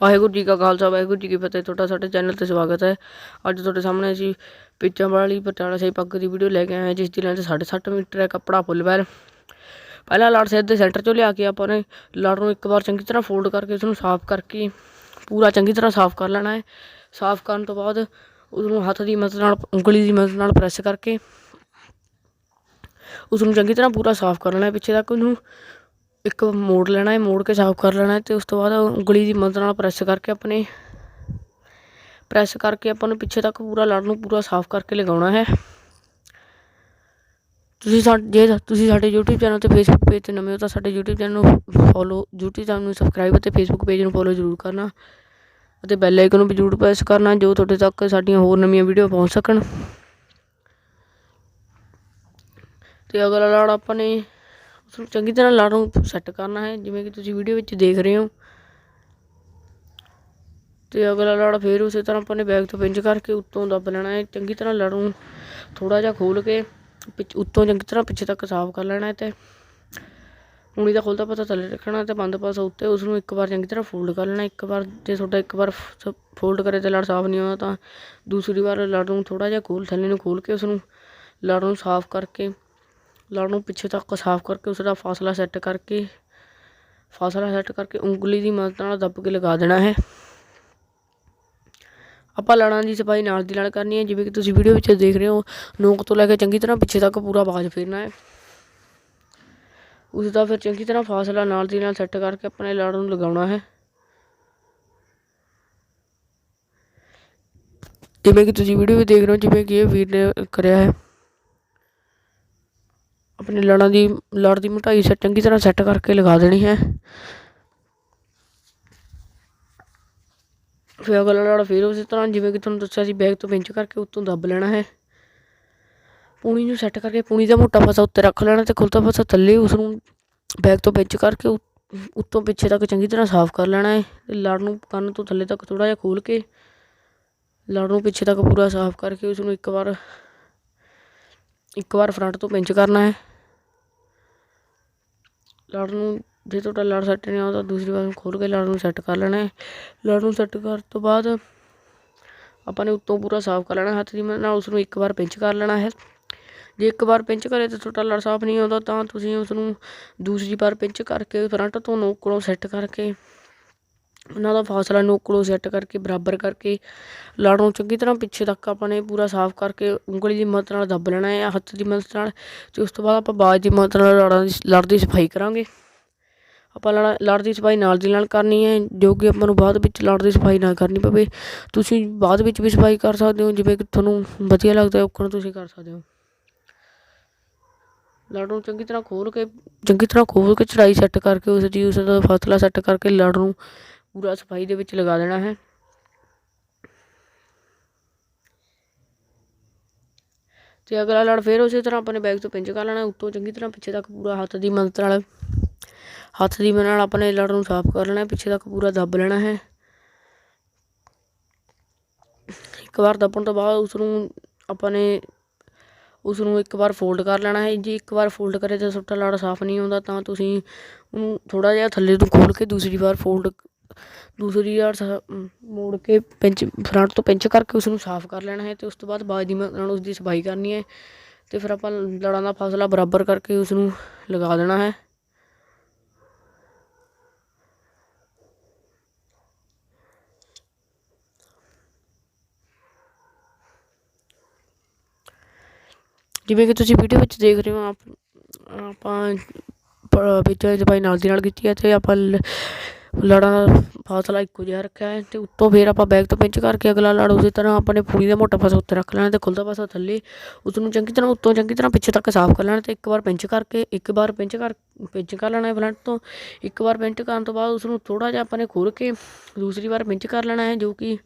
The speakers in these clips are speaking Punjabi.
ਵਾਹਿਗੁਰੂ ਜੀ ਕਾ ਖਾਲਸਾ, ਵਾਹਿਗੁਰੂ ਜੀ ਕੀ ਫਤਿਹ। ਤੁਹਾਡਾ ਸਾਡੇ ਚੈਨਲ ਤੇ ਸਵਾਗਤ ਹੈ। ਅੱਜ ਤੁਹਾਡੇ ਸਾਹਮਣੇ ਅਸੀਂ ਪਿੱਚਾਂ ਵਾਲੀ ਪਟਿਆਲਾ ਸ਼ਾਹੀ ਪੱਗ ਦੀ ਵੀਡੀਓ ਲੈ ਕੇ ਆਏ ਹਾਂ, ਜਿਸ ਦੀ ਲੈਂਥ 7.5 ਮੀਟਰ ਹੈ, ਕੱਪੜਾ ਫੁੱਲ ਵੈਰ ਪਹਿਲਾਂ ਲਾੜ ਸਿਰ ਦੇ ਸੈਂਟਰ ਚੋਂ ਲਿਆ ਕੇ ਆਪਾਂ ਨੇ ਲਾੜ ਨੂੰ ਇੱਕ ਵਾਰ ਚੰਗੀ ਤਰ੍ਹਾਂ ਫੋਲਡ ਕਰਕੇ ਉਸ ਨੂੰ ਸਾਫ਼ ਕਰਕੇ ਪੂਰਾ ਚੰਗੀ ਤਰ੍ਹਾਂ ਸਾਫ਼ ਕਰ ਲੈਣਾ ਹੈ। ਸਾਫ਼ ਕਰਨ ਤੋਂ ਬਾਅਦ ਉਸ ਨੂੰ ਹੱਥ ਦੀ ਮਦਦ ਨਾਲ, ਉਂਗਲੀ ਦੀ ਮਦਦ ਨਾਲ ਪ੍ਰੈਸ ਕਰਕੇ ਉਸ ਨੂੰ ਚੰਗੀ ਤਰ੍ਹਾਂ ਪੂਰਾ ਸਾਫ਼ ਕਰ ਲੈਣਾ ਹੈ। ਪਿੱਛੇ ਤੱਕ ਉਹਨੂੰ ਇੱਕ ਮੋੜ ਲੈਣਾ ਹੈ, ਮੋੜ ਕੇ ਸਾਫ਼ ਕਰ ਲੈਣਾ ਹੈ ਤੇ ਉਸ ਤੋਂ ਬਾਅਦ ਉਂਗਲੀ ਦੀ ਮਦਦ ਨਾਲ ਪ੍ਰੈਸ ਕਰਕੇ ਆਪਣੇ, ਪ੍ਰੈਸ ਕਰਕੇ ਆਪਾਂ ਨੂੰ ਪਿੱਛੇ ਤੱਕ ਪੂਰਾ ਲੜ ਨੂੰ ਪੂਰਾ ਸਾਫ਼ ਕਰਕੇ ਲਗਾਉਣਾ ਹੈ। ਤੁਸੀਂ ਸਾ, ਜੇ ਤੁਸੀਂ ਸਾਡੇ YouTube ਚੈਨਲ ਤੇ Facebook ਪੇਜ ਤੇ ਨਵੇਂ ਹੋ ਤਾਂ ਸਾਡੇ YouTube ਚੈਨਲ ਨੂੰ ਫੋਲੋ YouTube ਚੈਨਲ ਨੂੰ ਸਬਸਕ੍ਰਾਈਬ ਅਤੇ Facebook ਪੇਜ ਨੂੰ ਫੋਲੋ ਜ਼ਰੂਰ ਕਰਨਾ ਅਤੇ ਬੈਲ ਆਈਕਨ ਨੂੰ ਵੀ ਜ਼ਰੂਰ ਪ੍ਰੈਸ ਕਰਨਾ ਜੋ ਤੁਹਾਡੇ ਤੱਕ ਸਾਡੀਆਂ ਹੋਰ ਨਵੀਆਂ ਵੀਡੀਓ ਪਹੁੰਚ ਸਕਣ। ਤੇ ਅਗਲਾ ਲੜ ਆਪਾਂ ਨੇ ਉਸਨੂੰ ਚੰਗੀ ਤਰ੍ਹਾਂ ਲੜ ਨੂੰ ਸੈੱਟ ਕਰਨਾ ਹੈ, ਜਿਵੇਂ ਕਿ ਤੁਸੀਂ ਵੀਡੀਓ ਵਿੱਚ ਦੇਖ ਰਹੇ ਹੋ। ਤੇ ਅਗਲਾ ਲੜ ਫੇਰ ਉਸੇ ਤਰ੍ਹਾਂ ਆਪਾਂ ਨੇ ਬੈਗ ਤੋਂ ਪਿੰਚ ਕਰਕੇ ਉੱਤੋਂ ਦੱਬ ਲੈਣਾ ਹੈ। ਚੰਗੀ ਤਰ੍ਹਾਂ ਲੜ ਨੂੰ ਥੋੜਾ ਜਿਹਾ ਖੋਲ ਕੇ, ਪਿੱਛ ਉੱਤੋਂ ਚੰਗੀ ਤਰ੍ਹਾਂ ਪਿੱਛੇ ਤੱਕ ਸਾਫ਼ ਕਰ ਲੈਣਾ ਹੈ ਤੇ। ਉਂਗਲੀ ਦਾ ਖੋਲਦਾ ਪਤਾ ਥੱਲੇ ਰੱਖਣਾ ਤੇ ਬੰਦ ਪਾਸਾ ਉੱਤੇ ਉਸ ਨੂੰ ਇੱਕ ਵਾਰ ਚੰਗੀ ਤਰ੍ਹਾਂ ਫੋਲਡ ਕਰ ਲੈਣਾ। ਇੱਕ ਵਾਰ ਜੇ ਤੁਹਾਡਾ ਇੱਕ ਵਾਰ ਫੋਲਡ ਕਰੇ ਤੇ ਲੜ ਸਾਫ਼ ਨਹੀਂ ਹੋਇਆ ਤਾਂ ਦੂਸਰੀ ਵਾਰ ਲੜ ਨੂੰ ਥੋੜਾ ਜਿਹਾ ਖੋਲ, ਥੱਲੇ ਨੂੰ ਖੋਲ ਕੇ ਉਸ ਨੂੰ ਲੜ ਨੂੰ ਸਾਫ਼ ਕਰਕੇ ਲੜ ਨੂੰ ਪਿੱਛੇ ਤੱਕ ਸਾਫ਼ ਕਰਕੇ ਉਸ ਦਾ ਫਾਸਲਾ ਸੈੱਟ ਕਰਕੇ, ਫਾਸਲਾ ਸੈੱਟ ਕਰਕੇ ਉਂਗਲੀ ਦੀ ਮਦਦ ਨਾਲ ਦੱਬ ਕੇ ਲਗਾ ਦੇਣਾ ਹੈ। ਆਪਾਂ ਲੜਾਂ ਦੀ ਸਫ਼ਾਈ ਨਾਲ ਦੀ ਨਾਲ ਕਰਨੀ ਹੈ, ਜਿਵੇਂ ਕਿ ਤੁਸੀਂ ਵੀਡੀਓ ਵਿੱਚ ਦੇਖ ਰਹੇ ਹੋ, ਨੋਕ ਤੋਂ ਲੈ ਕੇ ਚੰਗੀ ਤਰ੍ਹਾਂ ਪਿੱਛੇ ਤੱਕ ਪੂਰਾ ਬਾਜ ਫੇਰਨਾ ਹੈ। ਉਸ ਦਾ ਫਿਰ ਚੰਗੀ ਤਰ੍ਹਾਂ ਫਾਸਲਾ ਨਾਲ ਦੀ ਨਾਲ ਸੈੱਟ ਕਰਕੇ ਆਪਣੇ ਲੜ ਨੂੰ ਲਗਾਉਣਾ ਹੈ। ਜਿਵੇਂ ਕਿ ਤੁਸੀਂ ਵੀਡੀਓ ਵਿੱਚ ਦੇਖ ਰਹੇ ਹੋ, ਜਿਵੇਂ ਕਿ ਇਹ ਵੀਰ ਨੇ ਕਰਿਆ ਹੈ। ਆਪਣੇ ਲੜਾਂ ਦੀ, ਲੜ ਦੀ ਮੋਟਾਈ ਸੈੱਟ ਚੰਗੀ ਤਰ੍ਹਾਂ ਸੈੱਟ ਕਰਕੇ ਲਗਾ ਦੇਣੀ ਹੈ। ਫਿਰ ਅਗਲਾ ਲੜ ਫਿਰ ਉਸੇ ਤਰ੍ਹਾਂ, ਜਿਵੇਂ ਕਿ ਤੁਹਾਨੂੰ ਦੱਸਿਆ ਸੀ ਬੈਗ ਤੋਂ ਪਿੰਚ ਕਰਕੇ ਉੱਤੋਂ ਦੱਬ ਲੈਣਾ ਹੈ। ਪੂਣੀ ਨੂੰ ਸੈੱਟ ਕਰਕੇ ਪੂਣੀ ਦਾ ਮੋਟਾ ਪਾਸਾ ਉੱਤੇ ਰੱਖ ਲੈਣਾ ਤੇ ਖੁੱਲਤਾ ਪਾਸਾ ਥੱਲੇ ਉਸ ਨੂੰ ਬੈਗ ਤੋਂ ਪਿੰਚ ਕਰਕੇ ਉੱਤੋਂ ਪਿੱਛੇ ਤੱਕ ਚੰਗੀ ਤਰ੍ਹਾਂ ਸਾਫ਼ ਕਰ ਲੈਣਾ ਹੈ। ਤੇ ਲੜ ਨੂੰ ਕੰਨ ਤੋਂ ਥੱਲੇ ਤੱਕ ਥੋੜਾ ਜਿਹਾ ਖੋਲ ਕੇ ਲੜ ਨੂੰ ਪਿੱਛੇ ਤੱਕ ਪੂਰਾ ਸਾਫ਼ ਕਰਕੇ ਉਸ ਨੂੰ ਇੱਕ ਵਾਰ ਇੱਕ ਵਾਰ ਫਰੰਟ ਤੋਂ ਪਿੰਚ ਕਰਨਾ ਹੈ। ਲੜ ਨੂੰ ਜੇ ਤੁਹਾਡਾ ਲੜ ਸੈੱਟ ਨਹੀਂ ਆਉਂਦਾ, ਦੂਸਰੀ ਵਾਰ ਖੋਲ ਕੇ ਲੜ ਨੂੰ ਸੈੱਟ ਕਰ ਲੈਣਾ ਹੈ। ਲੜ ਨੂੰ ਸੈੱਟ ਕਰਨ ਤੋਂ ਬਾਅਦ ਆਪਾਂ ਨੇ ਉੱਤੋਂ ਪੂਰਾ ਸਾਫ਼ ਕਰ ਲੈਣਾ ਹੱਥ ਦੀ ਮਦਦ ਨਾਲ ਉਸ ਨੂੰ ਇੱਕ ਵਾਰ ਪਿੰਚ ਕਰ ਲੈਣਾ ਹੈ। ਜੇ ਇੱਕ ਵਾਰ ਪਿੰਚ ਕਰੇ ਤਾਂ ਤੁਹਾਡਾ ਲੜ ਸਾਫ਼ ਨਹੀਂ ਆਉਂਦਾ, ਤਾਂ ਤੁਸੀਂ ਉਸ ਨੂੰ ਦੂਸਰੀ ਵਾਰ ਪਿੰਚ ਕਰਕੇ ਫਰੰਟ ਤੋਂ ਨੋਕ ਕੋਲੋਂ ਸੈੱਟ ਕਰਕੇ ਉਹਨਾਂ ਦਾ ਫਾਸਲਾ ਨੋਕ ਕੋਲੋਂ ਸੈੱਟ ਕਰਕੇ, ਬਰਾਬਰ ਕਰਕੇ, ਲੜ ਨੂੰ ਚੰਗੀ ਤਰ੍ਹਾਂ ਪਿੱਛੇ ਤੱਕ ਆਪਾਂ ਨੇ ਪੂਰਾ ਸਾਫ਼ ਕਰਕੇ ਉਂਗਲੀ ਦੀ ਮਦਦ ਨਾਲ ਦੱਬ ਲੈਣਾ ਹੈ, ਹੱਥ ਦੀ ਮਦਦ ਨਾਲ ਤੇ ਉਸ ਤੋਂ ਬਾਅਦ ਆਪਾਂ ਬਾਜ ਦੀ ਮਦਦ ਨਾਲ ਲਾੜਾਂ ਦੀ, ਲੜ ਦੀ ਸਫ਼ਾਈ ਕਰਾਂਗੇ। ਆਪਾਂ ਲੜ ਲੜ ਦੀ ਸਫ਼ਾਈ ਨਾਲ ਦੀ ਨਾਲ ਕਰਨੀ ਹੈ, ਜੋ ਕਿ ਆਪਾਂ ਨੂੰ ਬਾਅਦ ਵਿੱਚ ਲੜ ਦੀ ਸਫ਼ਾਈ ਨਾ ਕਰਨੀ ਪਵੇ। ਤੁਸੀਂ ਬਾਅਦ ਵਿੱਚ ਵੀ ਸਫ਼ਾਈ ਕਰ ਸਕਦੇ ਹੋ, ਜਿਵੇਂ ਕਿ ਤੁਹਾਨੂੰ ਵਧੀਆ ਲੱਗਦਾ ਔਕਣ ਤੁਸੀਂ ਕਰ ਸਕਦੇ ਹੋ। ਲੜ ਨੂੰ ਚੰਗੀ ਤਰ੍ਹਾਂ ਖੋਲ ਕੇ, ਚੰਗੀ ਤਰ੍ਹਾਂ ਖੋਲ ਕੇ ਚੜਾਈ ਸੈੱਟ ਕਰਕੇ, ਉਸ ਦੀ, ਉਸ ਦਾ ਫਾਸਲਾ ਸੈੱਟ ਕਰਕੇ ਲੜ ਨੂੰ ਪੂਰਾ ਸਫ਼ਾਈ ਦੇ ਵਿੱਚ ਲਗਾ ਦੇਣਾ ਹੈ। ਤੇ ਅਗਲਾ ਲੜ ਫੇਰ ਉਸੇ ਤਰ੍ਹਾਂ ਆਪਣੇ ਬੈਗ ਤੋਂ ਪਿੰਚ ਕਰ ਲੈਣਾ, ਉੱਤੋਂ ਚੰਗੀ ਤਰ੍ਹਾਂ ਪਿੱਛੇ ਤੱਕ ਪੂਰਾ ਹੱਥ ਦੀ ਮਦਦ ਨਾਲ, ਹੱਥ ਦੀ ਮਦਦ ਨਾਲ ਆਪਣੇ ਲੜ ਨੂੰ ਸਾਫ਼ ਕਰ ਲੈਣਾ, ਪਿੱਛੇ ਤੱਕ ਪੂਰਾ ਦੱਬ ਲੈਣਾ ਹੈ। ਇੱਕ ਵਾਰ ਦੱਬਣ ਤੋਂ ਬਾਅਦ ਉਸ ਨੂੰ ਆਪਾਂ ਨੇ ਉਸ ਨੂੰ ਇੱਕ ਵਾਰ ਫੋਲਡ ਕਰ ਲੈਣਾ ਹੈ। ਜੇ ਇੱਕ ਵਾਰ ਫੋਲਡ ਕਰੇ ਤਾਂ ਸੁੱਟਾ ਲੜ ਸਾਫ਼ ਨਹੀਂ ਆਉਂਦਾ, ਤਾਂ ਤੁਸੀਂ ਉਹਨੂੰ ਥੋੜਾ ਜਿਹਾ ਥੱਲੇ ਤੋਂ ਖੋਲ ਕੇ ਦੂਸਰੀ ਵਾਰ ਫੋਲਡ ਦੂਸਰੀ ਵਾਰ ਮੋੜ ਕੇ ਪਿੰਚ, ਫਰੰਟ ਤੋਂ ਪਿੰਚ ਕਰਕੇ ਉਸ ਨੂੰ ਸਾਫ਼ ਕਰ ਲੈਣਾ ਹੈ ਤੇ ਉਸ ਤੋਂ ਬਾਅਦ ਬਾਜ ਦੀ ਮਦਦ ਨਾਲ ਉਸ ਦੀ ਸਫ਼ਾਈ ਕਰਨੀ ਹੈ ਤੇ ਫਿਰ ਆਪਾਂ ਲੜਾਂ ਦਾ ਫਾਸਲਾ ਬਰਾਬਰ ਕਰਕੇ ਉਸ ਨੂੰ ਲਗਾ ਦੇਣਾ ਹੈ। ਜਿਵੇਂ ਕਿ ਤੁਸੀਂ ਵੀਡੀਓ ਵਿੱਚ ਦੇਖ ਰਹੇ ਹੋ, ਆਪ, ਆਪਾਂ ਵਿੱਚ ਸਫ਼ਾਈ ਨਾਲ ਦੀ ਨਾਲ ਕੀਤੀ ਹੈ ਤੇ ਆਪਾਂ ਲੜਾਂ ਦਾ ਫਾਸਲਾ ਇੱਕੋ ਜਿਹਾ ਰੱਖਿਆ ਹੈ ਤੇ ਉੱਤੋਂ ਫਿਰ ਆਪਾਂ ਬੈਗ ਤੋਂ ਪਿੰਚ ਕਰਕੇ ਅਗਲਾ ਲੜ ਉਸੇ ਤਰ੍ਹਾਂ ਆਪਣੇ ਪੂਰੀ ਦਾ ਮੋਟਾ ਪਾਸਾ ਉੱਤੇ ਰੱਖ ਲੈਣਾ ਤੇ ਖੁੱਲਦਾ ਪਾਸਾ ਥੱਲੇ ਉਸ ਨੂੰ ਚੰਗੀ ਤਰ੍ਹਾਂ ਉੱਤੋਂ ਚੰਗੀ ਤਰ੍ਹਾਂ ਪਿੱਛੇ ਤੱਕ ਸਾਫ਼ ਕਰ ਲੈਣਾ ਤੇ ਇੱਕ ਵਾਰ ਪਿੰਚ ਕਰਕੇ, ਇੱਕ ਵਾਰ ਪਿੰਚ ਕਰ ਪਿੰਚ ਕਰ ਲੈਣਾ ਹੈ ਫਰੰਟ ਤੋਂ, ਇੱਕ ਵਾਰ ਪਿੰਚ ਕਰਨ ਤੋਂ ਬਾਅਦ ਉਸ ਨੂੰ ਥੋੜਾ ਜਿਹਾ ਆਪਾਂ ਨੇ ਖੋਲ ਕੇ ਦੂਸਰੀ ਵਾਰ ਪਿੰਚ ਕਰ ਲੈਣਾ ਹੈ ਜੋ ਕਿ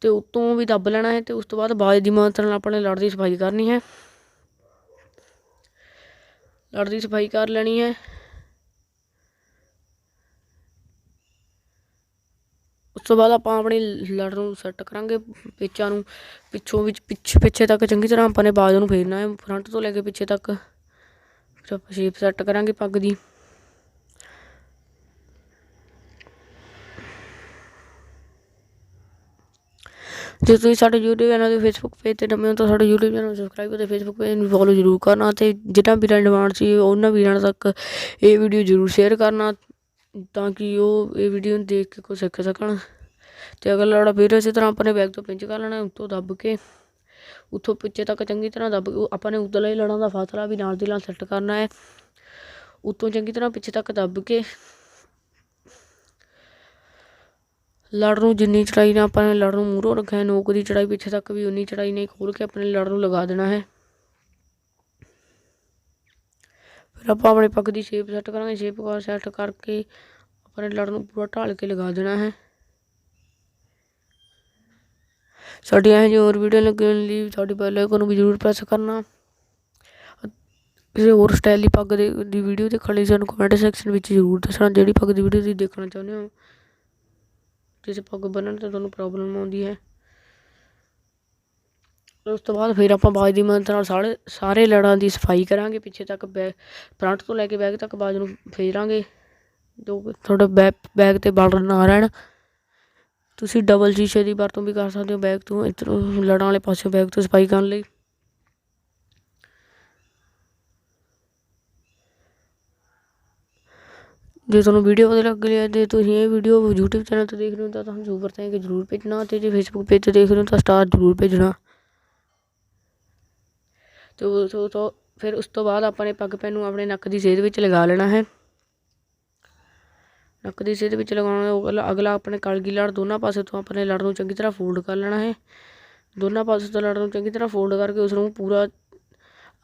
ਤੇ ਉੱਤੋਂ ਵੀ ਦੱਬ ਲੈਣਾ ਹੈ ਤੇ ਉਸ ਤੋਂ ਬਾਅਦ ਬਾਜ ਦੀ ਮਦਦ ਨਾਲ ਆਪਣੇ ਲੜ ਦੀ ਸਫ਼ਾਈ ਕਰਨੀ ਹੈ। ਲੜ ਦੀ ਸਫ਼ਾਈ ਕਰ ਲੈਣੀ ਹੈ। ਤੋਂ ਬਾਅਦ ਆਪਾਂ ਆਪਣੀ ਲੜ ਨੂੰ ਸੈੱਟ ਕਰਾਂਗੇ ਪੇਚਾਂ ਨੂੰ। ਪਿੱਛੋਂ ਵਿੱਚ ਪਿੱਛੇ ਪਿੱਛੇ ਤੱਕ ਚੰਗੀ ਤਰ੍ਹਾਂ ਆਪਾਂ ਨੇ ਬਾਜ ਨੂੰ ਫੇਰਨਾ ਹੈ ਫਰੰਟ ਤੋਂ ਲੈ ਕੇ ਪਿੱਛੇ ਤੱਕ। ਫਿਰ ਆਪਾਂ ਸ਼ੇਪ ਸੈੱਟ ਕਰਾਂਗੇ ਪੱਗ ਦੀ। ਜੇ ਤੁਸੀਂ ਸਾਡੇ YouTube ਚੈਨਲ ਤੇ Facebook ਪੇਜ ਤੇ ਨਵੇਂ ਹੋ ਤਾਂ ਸਾਡੇ YouTube ਚੈਨਲ ਨੂੰ ਸਬਸਕ੍ਰਾਈਬ ਅਤੇ Facebook ਪੇਜ ਨੂੰ ਫੋਲੋ ਜ਼ਰੂਰ ਕਰਨਾ ਤੇ ਜਿਨ੍ਹਾਂ ਵੀਰਾਂ ਦੀ ਡਿਮਾਂਡ ਸੀ ਉਹਨਾਂ ਵੀਰਾਂ ਤੱਕ ਇਹ ਵੀਡੀਓ ਜ਼ਰੂਰ ਸ਼ੇਅਰ ਕਰਨਾ ਤਾਂ ਕਿ ਉਹ ਇਹ ਵੀਡੀਓ ਨੂੰ ਦੇਖ ਕੇ ਕੁਝ ਸਿੱਖ ਸਕਣ। ਤੇ ਅਗਲਾ ਲੜਾ ਫਿਰ ਇਸੇ ਤਰ੍ਹਾਂ ਆਪਣੇ ਬੈਗ ਤੋਂ ਪਿੰਚ ਕਰ ਲੈਣਾ, ਉੱਤੋਂ ਦੱਬ ਕੇ। ਉੱਥੋਂ ਪਿੱਛੇ ਤੱਕ ਚੰਗੀ ਤਰ੍ਹਾਂ ਦੱਬ ਕੇ ਆਪਾਂ ਨੇ ਉਤਲੇ ਲੜਾਂ ਦਾ ਫਾਸਲਾ ਵੀ ਨਾਲ ਦੀ ਨਾਲ ਸੈੱਟ ਕਰਨਾ ਹੈ। ਉੱਤੋਂ ਚੰਗੀ ਤਰ੍ਹਾਂ ਪਿੱਛੇ ਤੱਕ ਦੱਬ ਕੇ। ਲੜ ਨੂੰ ਜਿੰਨੀ ਚੜਾਈ ਨਾਲ ਆਪਾਂ ਨੇ ਲੜ ਨੂੰ ਮੂਹਰੋਂ ਰੱਖਿਆ, ਨੋਕ ਦੀ ਚੜਾਈ ਪਿੱਛੇ ਤੱਕ ਵੀ ਉਨੀ ਚੜਾਈ ਨਹੀਂ ਖੋਲ ਕੇ ਆਪਣੇ ਲੜ ਨੂੰ ਲਗਾ ਦੇਣਾ ਹੈ। ਫਿਰ ਆਪਾਂ ਆਪਣੇ ਪੱਗ ਦੀ ਸ਼ੇਪ ਸੈੱਟ ਕਰਾਂਗੇ ਸ਼ੇਪ ਕਾ ਸੈੱਟ ਕਰਕੇ ਆਪਣੇ ਲੜ ਨੂੰ ਪੂਰਾ ਢਾਲ ਕੇ ਲਗਾ ਦੇਣਾ ਹੈ। ਸਾਡੀਆਂ ਇਹ ਹੋਰ ਵੀਡੀਓ ਲੱਗਣ ਲਈ ਸਾਡੀ ਬੈਲ ਆਈਕਨ ਨੂੰ ਵੀ ਜ਼ਰੂਰ ਪ੍ਰੈਸ ਕਰਨਾ। ਕਿਸੇ ਹੋਰ ਸਟਾਈਲ ਦੀ ਪੱਗ ਦੇ, ਦੀ ਵੀਡੀਓ ਦੇਖਣ ਲਈ ਸਾਨੂੰ ਕਮੈਂਟ ਸੈਕਸ਼ਨ ਵਿੱਚ ਜ਼ਰੂਰ ਦੱਸਣਾ, ਜਿਹੜੀ ਪੱਗ ਦੀ ਵੀਡੀਓ ਤੁਸੀਂ ਦੇਖਣਾ ਚਾਹੁੰਦੇ ਹੋ। ਜਿਸ ਪੱਗ ਬੰਨਣ ਤੇ ਤੁਹਾਨੂੰ ਪ੍ਰੋਬਲਮ ਆਉਂਦੀ ਹੈ। ਉਸ ਤੋਂ ਬਾਅਦ ਫਿਰ ਆਪਾਂ ਬਾਜ ਦੀ ਮਦਦ ਨਾਲ ਸਾਰੇ ਸਾਰੇ ਲੜਾਂ ਦੀ ਸਫ਼ਾਈ ਕਰਾਂਗੇ। ਪਿੱਛੇ ਤੱਕ ਬੈਗ ਫਰੰਟ ਤੋਂ ਲੈ ਕੇ ਬੈਗ ਤੱਕ ਬਾਜ ਨੂੰ ਫੇਰਾਂਗੇ। ਜੋ ਤੁਹਾਡਾ ਬੈਗ ਬੈਗ ਤੇ ਬਾਰਡਰ ਨਾ ਰਹਿਣ। ਤੁਸੀਂ ਡਬਲ ਸ਼ੀਸ਼ੇ ਦੀ ਵਰਤੋਂ ਵੀ ਕਰ ਸਕਦੇ ਹੋ ਬੈਗ ਤੋਂ, ਇੱਧਰੋਂ ਲੜਾਂ ਵਾਲੇ ਪਾਸੇ ਬੈਗ ਤੋਂ ਸਫ਼ਾਈ ਕਰਨ ਲਈ। ਜੇ ਤੁਹਾਨੂੰ ਵੀਡੀਓ ਵਧੀਆ ਲੱਗ ਰਹੀ ਹੈ ਤੇ ਤੁਸੀਂ ਇਹ ਵੀਡੀਓ YouTube ਚੈਨਲ ਤੇ ਦੇਖ ਰਹੇ ਹੋ ਤਾਂ ਤੁਹਾਨੂੰ ਸੁਪਰ ਥੈਂਕ ਜ਼ਰੂਰ ਭੇਜਣਾ ਤੇ ਜੇ Facebook ਪੇਜ ਤੇ ਦੇਖ ਰਹੇ ਹੋ ਤਾਂ ਸਟਾਰ ਜ਼ਰੂਰ ਭੇਜਣਾ। ਤੇ ਉਸ ਤੋਂ ਫਿਰ ਉਸ ਤੋਂ ਬਾਅਦ ਆਪਾਂ ਨੇ ਪੱਗ ਪੈਨ ਨੂੰ ਆਪਣੇ ਨੱਕ ਦੀ ਸੇਧ ਵਿੱਚ ਲਗਾ ਲੈਣਾ ਹੈ। ਨੱਕ ਦੀ ਸੇਧ ਵਿੱਚ ਲਗਾਉਣਾ ਅਗਲਾ ਆਪਣੇ ਕਲਗੀ ਲੜ ਦੋਨਾਂ ਪਾਸੇ ਤੋਂ ਆਪਣੇ ਲੜ ਨੂੰ ਚੰਗੀ ਤਰ੍ਹਾਂ ਫੋਲਡ ਕਰ ਲੈਣਾ ਹੈ। ਦੋਨਾਂ ਪਾਸੇ ਤੋਂ ਲੜ ਨੂੰ ਚੰਗੀ ਤਰ੍ਹਾਂ ਫੋਲਡ ਕਰਕੇ ਉਸ ਨੂੰ ਪੂਰਾ,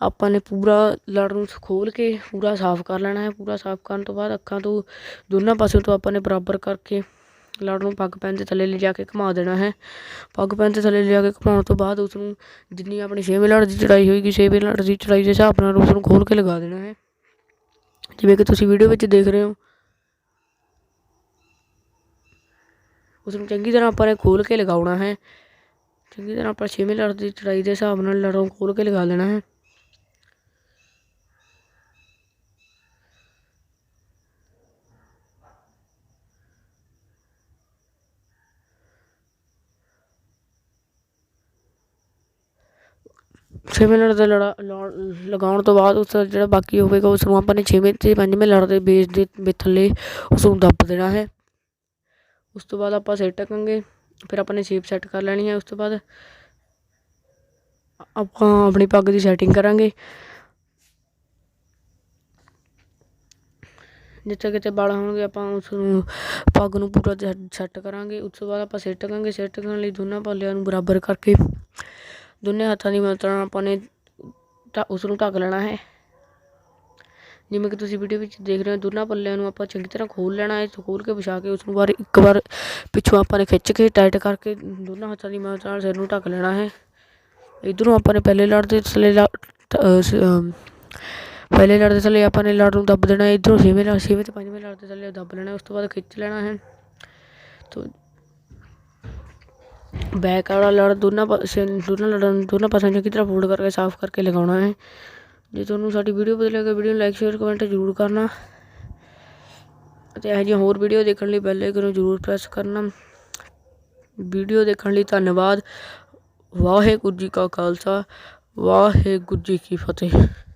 ਆਪਾਂ ਨੇ ਪੂਰਾ ਲੜ ਨੂੰ ਖੋਲ ਕੇ ਪੂਰਾ ਸਾਫ਼ ਕਰ ਲੈਣਾ ਹੈ। ਪੂਰਾ ਸਾਫ਼ ਕਰਨ ਤੋਂ ਬਾਅਦ ਅੱਖਾਂ ਤੋਂ ਦੋਨਾਂ ਪਾਸੇ ਤੋਂ ਆਪਾਂ ਨੇ ਬਰਾਬਰ ਕਰਕੇ ਲੜ ਨੂੰ ਪੱਗ ਪੈਨ ਦੇ ਥੱਲੇ ਲਿਜਾ ਕੇ ਘੁਮਾ ਦੇਣਾ ਹੈ। ਪੱਗ ਪੈਨ ਦੇ ਥੱਲੇ ਲਿਜਾ ਕੇ ਘੁਮਾਉਣ ਤੋਂ ਬਾਅਦ ਉਸ ਨੂੰ ਜਿੰਨੀ ਆਪਣੀ ਛੇਵੇਂ ਲੜ ਦੀ ਚੜਾਈ ਹੋਏਗੀ, ਛੇਵੇਂ ਲੜ ਦੀ ਚੜਾਈ ਦੇ ਹਿਸਾਬ ਨਾਲ ਉਸ ਨੂੰ ਖੋਲ ਕੇ ਲਗਾ ਦੇਣਾ ਹੈ। ਜਿਵੇਂ ਕਿ ਤੁਸੀਂ ਵੀਡੀਓ ਵਿੱਚ ਦੇਖ ਰਹੇ ਹੋ ਉਸ ਨੂੰ ਚੰਗੀ ਤਰ੍ਹਾਂ ਆਪਾਂ ਨੇ ਖੋਲ ਕੇ ਲਗਾਉਣਾ ਹੈ। ਚੰਗੀ ਤਰ੍ਹਾਂ ਆਪਾਂ ਛੇਵੇਂ ਲੜ ਦੀ ਚੜਾਈ ਦੇ ਹਿਸਾਬ ਨਾਲ ਲੜੋਂ ਖੋਲ ਕੇ ਲਗਾ ਲੈਣਾ ਹੈ। ਛੇਵੇਂ ਲੜ ਦਾ ਲੜਾ ਲਗਾਉਣ ਤੋਂ ਬਾਅਦ ਉਸ ਦਾ ਜਿਹੜਾ ਬਾਕੀ ਹੋਵੇਗਾ, ਉਸ ਨੂੰ ਆਪਾਂ ਨੇ ਛੇਵੇਂ ਤੇ ਪੰਜਵੇਂ ਲੜ ਦੇ ਬੇਸ ਦੇ ਥੱਲੇ ਉਸ ਨੂੰ ਦੱਬ ਦੇਣਾ ਹੈ। ਉਸ ਤੋਂ ਬਾਅਦ ਆਪਾਂ ਸਿਰ ਟਕਾਂਗੇ ਫਿਰ ਆਪਾਂ ਨੇ ਸ਼ੇਪ ਸੈੱਟ ਕਰ ਲੈਣੀ ਹੈ ਉਸ ਤੋਂ ਬਾਅਦ। ਆਪਾਂ ਆਪਣੀ ਪੱਗ ਦੀ ਸੈਟਿੰਗ ਕਰਾਂਗੇ। ਜਿੱਥੇ ਕਿਤੇ ਵਾਲ ਹੋਣਗੇ, ਆਪਾਂ ਉਸ ਨੂੰ ਪੱਗ ਨੂੰ ਪੂਰਾ ਸੈੱਟ ਕਰਾਂਗੇ। ਉਸ ਤੋਂ ਬਾਅਦ ਆਪਾਂ ਸਿਰ ਟਕਾਂਗੇ ਸਿਰ ਟਕਣ ਲਈ ਦੋਨਾਂ ਪਾਲਿਆਂ ਨੂੰ ਬਰਾਬਰ ਕਰਕੇ, ਦੋਨੇ ਹੱਥਾਂ ਦੀ ਮਦਦ ਨਾਲ ਆਪਾਂ ਨੇ ਉਸ ਨੂੰ ਢੱਕ ਲੈਣਾ ਹੈ। ਜਿਵੇਂ ਕਿ ਤੁਸੀਂ ਵੀਡੀਓ ਵਿੱਚ ਦੇਖ ਰਹੇ ਹੋ, ਦੋਨਾਂ ਪੱਲਿਆਂ ਨੂੰ ਆਪਾਂ ਚੰਗੀ ਤਰ੍ਹਾਂ ਖੋਲ ਲੈਣਾ ਹੈ ਖੋਲ ਕੇ ਵਿਛਾ ਕੇ ਉਸ ਨੂੰ ਵਾਰ ਇੱਕ ਵਾਰ ਪਿੱਛੋਂ ਆਪਾਂ ਨੇ ਖਿੱਚ ਕੇ ਟਾਈਟ ਕਰਕੇ ਦੋਨਾਂ ਹੱਥਾਂ ਦੀ ਮਦਦ ਨਾਲ ਸਿਰ ਨੂੰ ਢੱਕ ਲੈਣਾ ਹੈ। ਇਧਰੋਂ ਆਪਾਂ ਨੇ ਪਹਿਲੇ ਲੜ ਦੇ ਥੱਲੇ ਪਹਿਲੇ ਲੜ ਦੇ ਥੱਲੇ ਆਪਾਂ ਨੇ ਲੜ ਨੂੰ ਦੱਬ ਦੇਣਾ ਇਧਰੋਂ ਛੇਵੇਂ ਲੜ, ਛੇਵੇਂ ਤੇ ਪੰਜਵੇਂ ਲੜ ਦੇ ਥੱਲੇ ਦੱਬ ਲੈਣਾ ਉਸ ਤੋਂ ਬਾਅਦ ਖਿੱਚ ਲੈਣਾ ਹੈ। ਤੋ ਬੈਕ ਵਾਲਾ ਲੜ ਦੋਨਾਂ ਪਾਸੇ ਦੋਨਾਂ ਲੜਨ ਦੋਨਾਂ ਪਾਸਿਆਂ ਚੰਗੀ ਤਰ੍ਹਾਂ ਫੋਲਡ ਕਰਕੇ, ਸਾਫ਼ ਕਰਕੇ ਲਗਾਉਣਾ ਹੈ। ਜੇ ਤੁਹਾਨੂੰ ਸਾਡੀ ਵੀਡੀਓ ਵਧੀਆ ਲੱਗੇ ਵੀਡੀਓ ਨੂੰ ਲਾਈਕ ਸ਼ੇਅਰ ਕਮੈਂਟ ਜ਼ਰੂਰ ਕਰਨਾ। ਅਤੇ ਇਹੋ ਜਿਹੀਆਂ ਹੋਰ ਵੀਡੀਓ ਦੇਖਣ ਲਈ ਬੈਲ ਆਈਕਨ ਨੂੰ ਜ਼ਰੂਰ ਪ੍ਰੈਸ ਕਰਨਾ। ਵੀਡੀਓ ਦੇਖਣ ਲਈ ਧੰਨਵਾਦ। ਵਾਹਿਗੁਰੂ ਜੀ ਕਾ ਖਾਲਸਾ, ਵਾਹਿਗੁਰੂ ਜੀ ਕੀ ਫਤਿਹ।